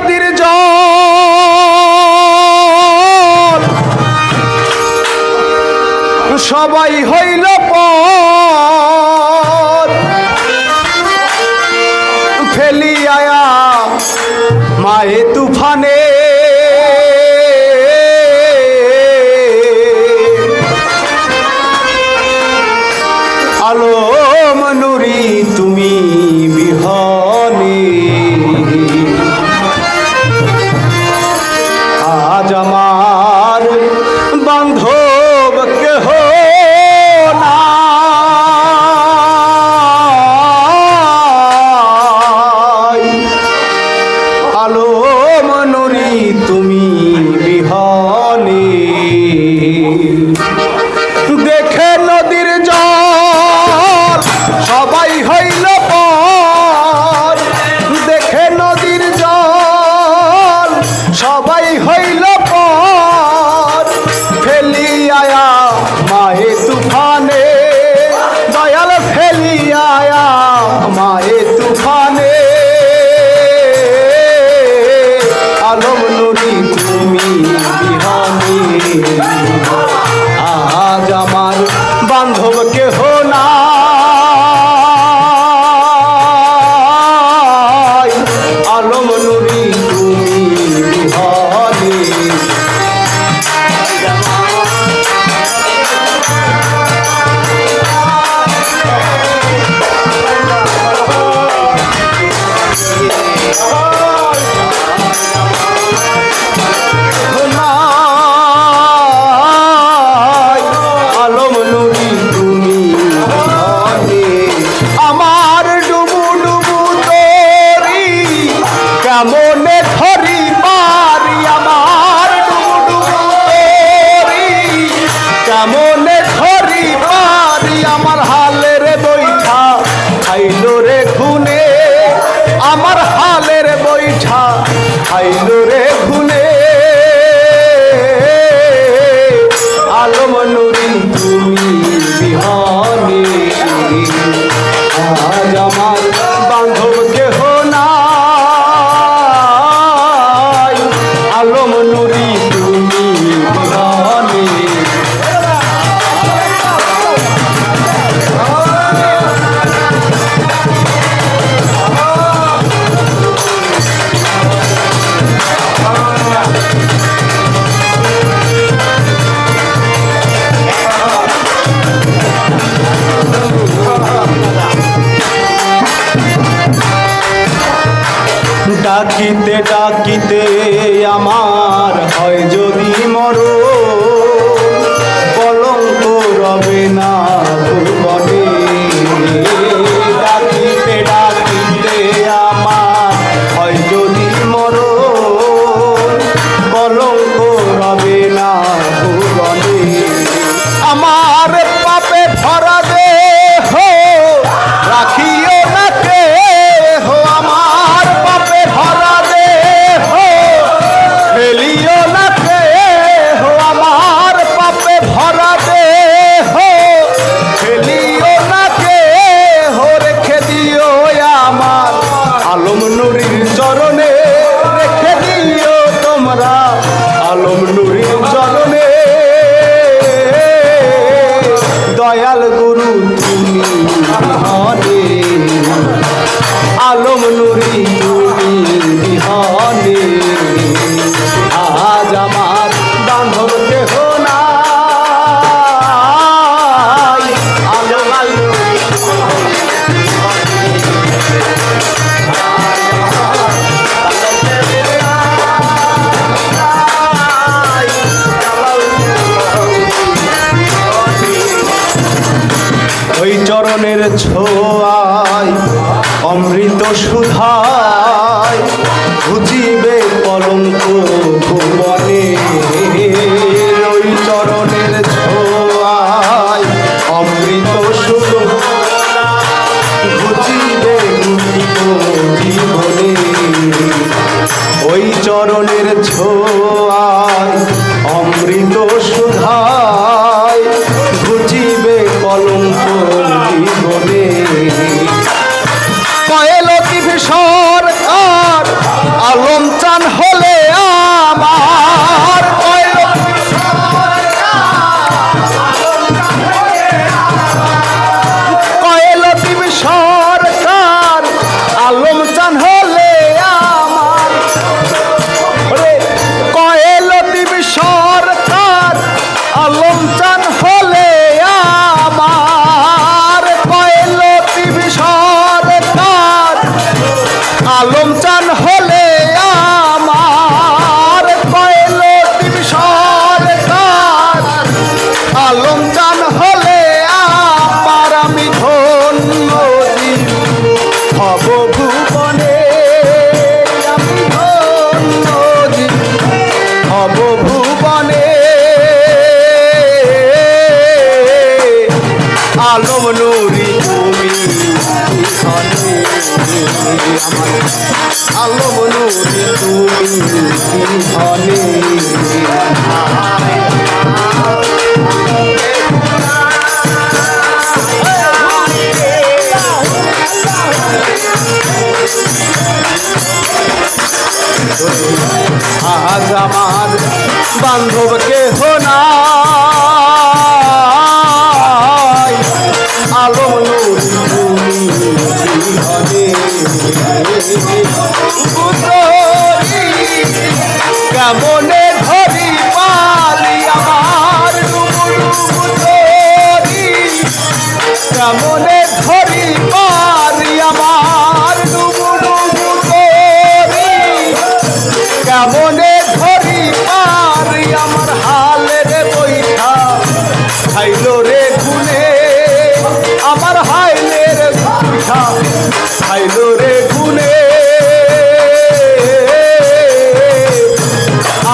নদীর জল। সবাই হইল ফেলিয়া মায়ে তুফানে। আলো মনুরি তুমি ডাকিতে ডাকিতে আমার হয় যদি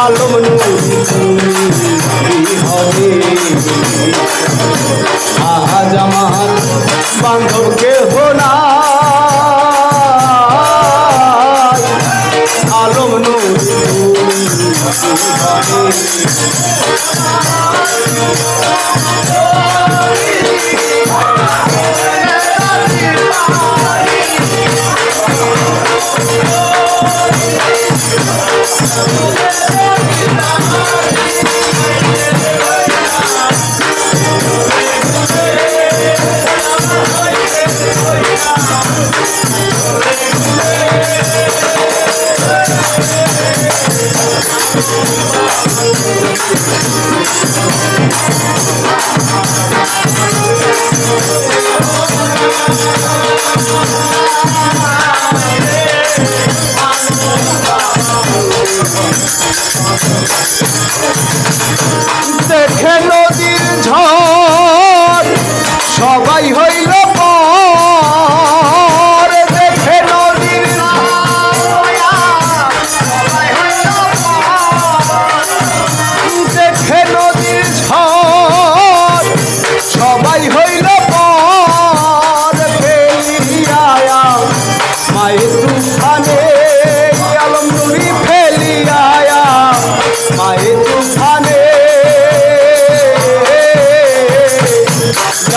aluminum.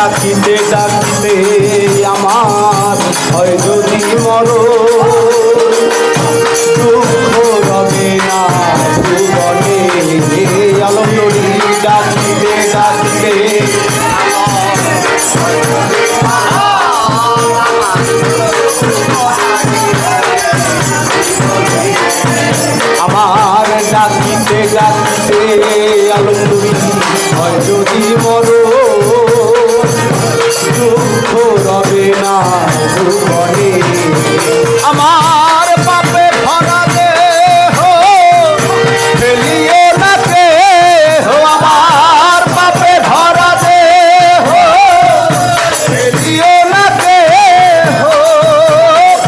dakite da করে আমার পাপে ভরা দেহ আমার পাপে ভরা দেহ ফেলিও না দেহ।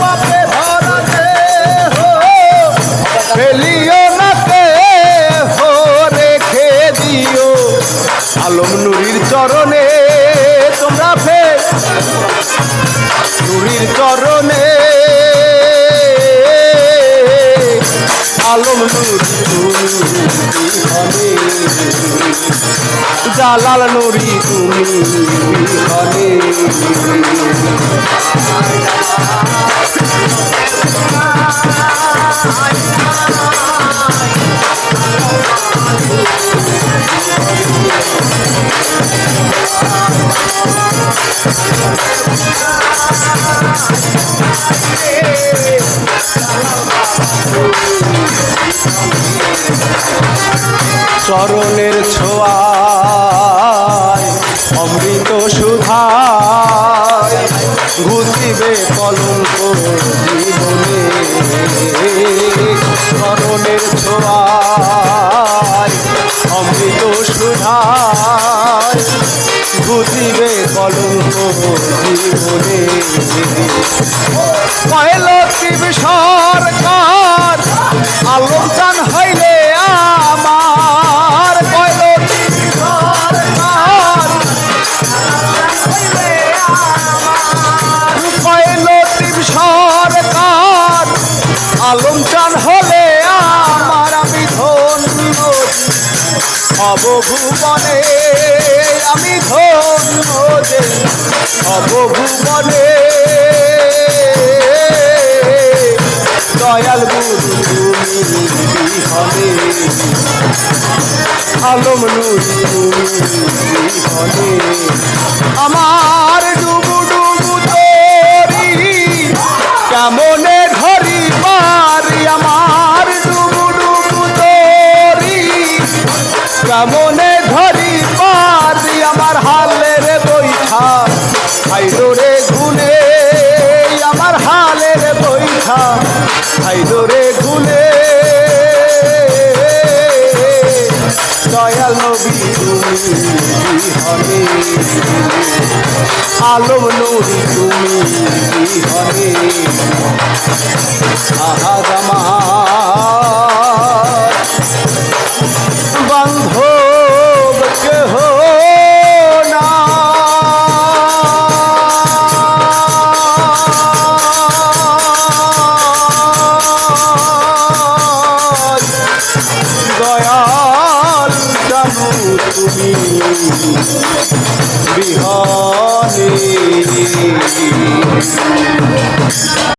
পাপে ভরা দেহ ফেলিও না দিও। আলম নুরির চরণে তোমরা ফের নুরির চরণে আলম নুরি জালাল নুরি তুমি বিহনে। চরণের ছোঁয়ায় অমৃত সুধায় ঘুচিবে অবভুবনে আমি ধন্য যে অবভুবনে দয়াল গুরু তুমি বিহনে। আলম নুরি তুমি খাইলো রে গুনে আমার হালের বৈঠা। খাইলো রে গুনে দয়াল নবী তুমি বিহনে আলম নুরি তুমি বিহনে আহাদ আমার। বান্ধব